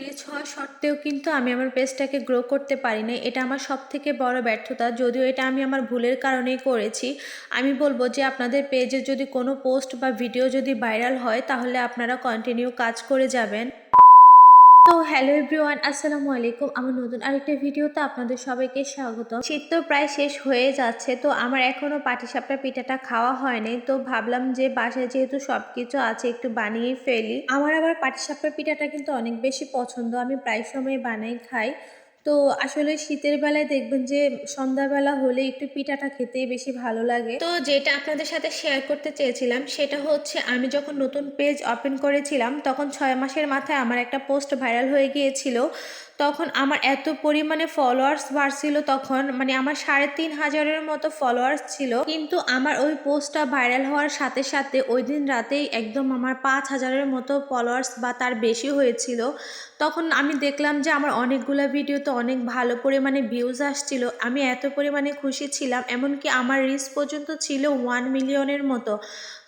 Rich হওয়া সত্ত্বেও কিন্তু আমি আমার পেজটাকে গ্রো করতে পারি না এটা আমার সব থেকে বড় ব্যর্থতা। যদিও এটা আমি আমার ভুলের কারণেই করেছি। আমি বলব যে আপনাদের পেজে যদি কোনো পোস্ট বা ভিডিও যদি ভাইরাল হয়, তাহলে আপনারা কন্টিনিউ কাজ করে যাবেন। তো হ্যালো এভরিওয়ান, আসসালামু আলাইকুম। আমার নতুন আরেকটা ভিডিওতে আপনাদের সবাইকে স্বাগত শীত তো প্রায় শেষ হয়ে যাচ্ছে, তো আমার এখনও পাটিসাপটা পিঠাটা খাওয়া হয়নি। তো ভাবলাম যে বাসায় যেহেতু সব কিছু আছে, একটু বানিয়ে ফেলি। আমার আবার পাটিসাপটা পিঠাটা কিন্তু অনেক বেশি পছন্দ। আমি প্রায় সময় বানাই, খাই। তো আসলে শীতের বেলায় দেখবেন যে সন্ধ্যাবেলা হলে একটু পিঠাটা খেতেই বেশি ভালো লাগে। তো যেটা আপনাদের সাথে শেয়ার করতে চেয়েছিলাম সেটা হচ্ছে আমি যখন নতুন পেজ ওপেন করেছিলাম তখন ছয় মাসের মাথায় আমার একটা পোস্ট ভাইরাল হয়ে গিয়েছিল। তখন আমার এত পরিমাণে ফলোয়ার্স বাড়ছিল তখন মানে আমার সাড়ে তিন হাজারের মতো ফলোয়ার্স ছিল। কিন্তু আমার ওই পোস্টটা ভাইরাল হওয়ার সাথে সাথে ওই দিন রাতেই একদম আমার পাঁচ হাজারের মতো ফলোয়ার্স বা তার বেশি হয়েছিল। তখন আমি দেখলাম যে আমার অনেকগুলো ভিডিওতে অনেক ভালো পরিমাণে ভিউজ আসছিল। আমি এত পরিমাণে খুশি ছিলাম, এমনকি আমার রিস্ক পর্যন্ত ছিল ওয়ান মিলিয়নের মতো।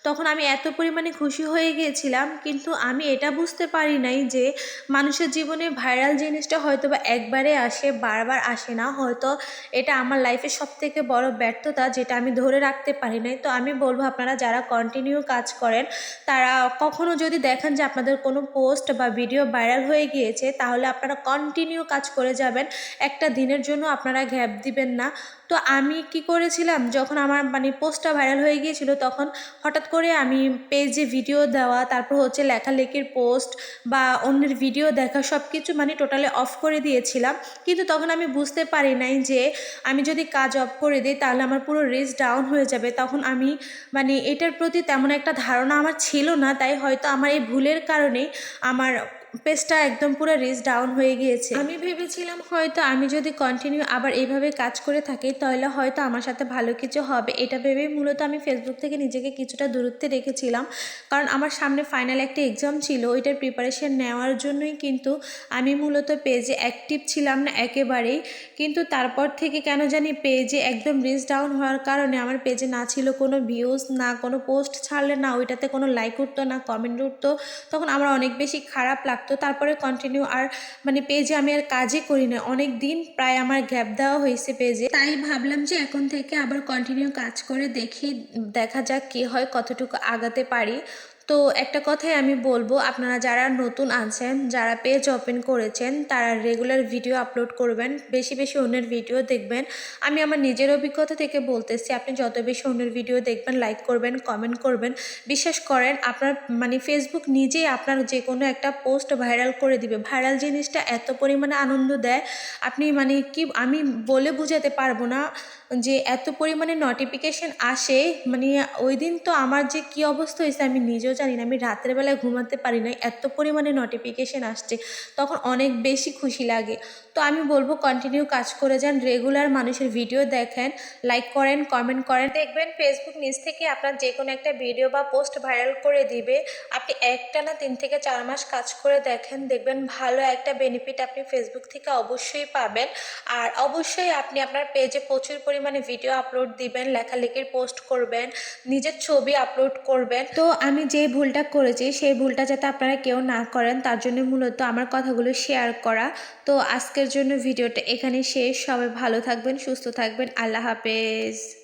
তখন আমি এত পরিমাণে খুশি হয়ে গিয়েছিলাম, কিন্তু আমি এটা বুঝতে পারি নাই যে মানুষের জীবনে ভাইরাল জিনিসটা হয়তো বা একবারে আসে, বারবার আসে না। হয়তো এটা আমার লাইফের সব থেকে বড় ব্যর্থতা যেটা আমি ধরে রাখতে পারি নাই। তো আমি বলব আপনারা যারা কন্টিনিউ কাজ করেন, তারা কখনো যদি দেখেন যে আপনাদের কোনো পোস্ট বা ভিডিও ভাইরাল হয়ে গিয়েছে, তাহলে আপনারা কন্টিনিউ কাজ করে যাবেন। একটা দিনের জন্য আপনারা গ্যাপ দিবেন না। তো আমি কি করেছিলাম, যখন আমার মানে পোস্টটা ভাইরাল হয়ে গিয়েছিল, তখন হঠাৎ করে আমি পেজে ভিডিও দেওয়া, তারপর হচ্ছে লেখালেখির পোস্ট বা অন্যের ভিডিও দেখা সব কিছু মানে টোটালি অফ করে দিয়েছিলাম। কিন্তু তখন আমি বুঝতে পারি নাই যে আমি যদি কাজ অফ করে দিই তাহলে আমার পুরো রিস ডাউন হয়ে যাবে। তখন আমি মানে এটার প্রতি তেমন একটা ধারণা আমার ছিল না, তাই হয়তো আমার এই ভুলের কারণেই আমার পেজটা একদম পুরো রিচ ডাউন হয়ে গিয়েছে। আমি ভেবেছিলাম হয়তো আমি যদি কন্টিনিউ আবার এইভাবে কাজ করে থাকি, তাহলে হয়তো আমার সাথে ভালো কিছু হবে। এটা ভেবেই মূলত আমি ফেসবুক থেকে নিজেকে কিছুটা দূরত্বে রেখেছিলাম। কারণ আমার সামনে ফাইনাল একটা এক্সাম ছিল, ওইটার প্রিপারেশন নেওয়ার জন্যই কিন্তু আমি মূলত পেজে অ্যাক্টিভ ছিলাম না একেবারেই। কিন্তু তারপর থেকে কেন জানি পেজে একদম রিচ ডাউন হওয়ার কারণে আমার পেজে না ছিল কোনো ভিউজ না কোনো পোস্ট ছাড়লে না ওইটাতে কোনো লাইক উঠতো, না কমেন্ট উঠতো। তখন আমার অনেক বেশি খারাপ লাগতো। লাগতো তারপরে কন্টিনিউ আর মানে পেজে আমি আর কাজই করি না। অনেক দিন প্রায় আমার গ্যাপ দেওয়া হয়েছে পেজে তাই ভাবলাম যে এখন থেকে আবার কন্টিনিউ কাজ করে দেখি, দেখা যাক কি হয়, কতটুকু আগাতে পারি। তো একটা কথাই আমি বলব, আপনারা যারা নতুন আছেন, যারা পেজ ওপেন করেছেন, তারা রেগুলার ভিডিও আপলোড করবেন, বেশি বেশি অন্যের ভিডিও দেখবেন। আমি আমার নিজের অভিজ্ঞতা থেকে বলতেছি, আপনি যত বেশি অন্যের ভিডিও দেখবেন লাইক করবেন কমেন্ট করবেন, বিশ্বাস করেন, আপনার মানে ফেসবুক নিজেই আপনার যে কোনো একটা পোস্ট ভাইরাল করে দিবে। ভাইরাল জিনিসটা এত পরিমাণে আনন্দ দেয়, আপনি মানে কি, আমি বলে বুঝাতে পারব না যে এত পরিমাণে নোটিফিকেশন আসে মানে ওই দিন তো আমার যে কি অবস্থা হয়েছে, আমি নিজেও জানি না, আমি রাতের বেলায় ঘুমাতে পারি না এত পরিমাণে নোটিফিকেশন আসছে, তখন অনেক বেশি খুশি লাগে। তো আমি বলব কন্টিনিউ কাজ করে যান রেগুলার মানুষের ভিডিও দেখেন লাইক করেন কমেন্ট করেন। দেখবেন ফেসবুক নিজ থেকে আপনার যে কোনো একটা ভিডিও বা পোস্ট ভাইরাল করে দিবে। আপনি একটা না তিন থেকে চার মাস কাজ করে দেখেন, দেখবেন ভালো একটা বেনিফিট আপনি ফেসবুক থেকে অবশ্যই পাবেন। আর অবশ্যই আপনি আপনার পেজে প্রচুর পরিমাণে ভিডিও আপলোড দিবেন, লেখালেখির পোস্ট করবেন, নিজের ছবি আপলোড করবেন। তো আমি যে ভুলটা করেছি, সেই ভুলটা যাতে আপনারা কেউ না করেন, তার জন্য মূলত আমার কথাগুলো শেয়ার করা। তো আজকের জন্য ভিডিওটা এখানে শেষ। সবাই ভালো থাকবেন, সুস্থ থাকবেন। আল্লাহ হাফেজ।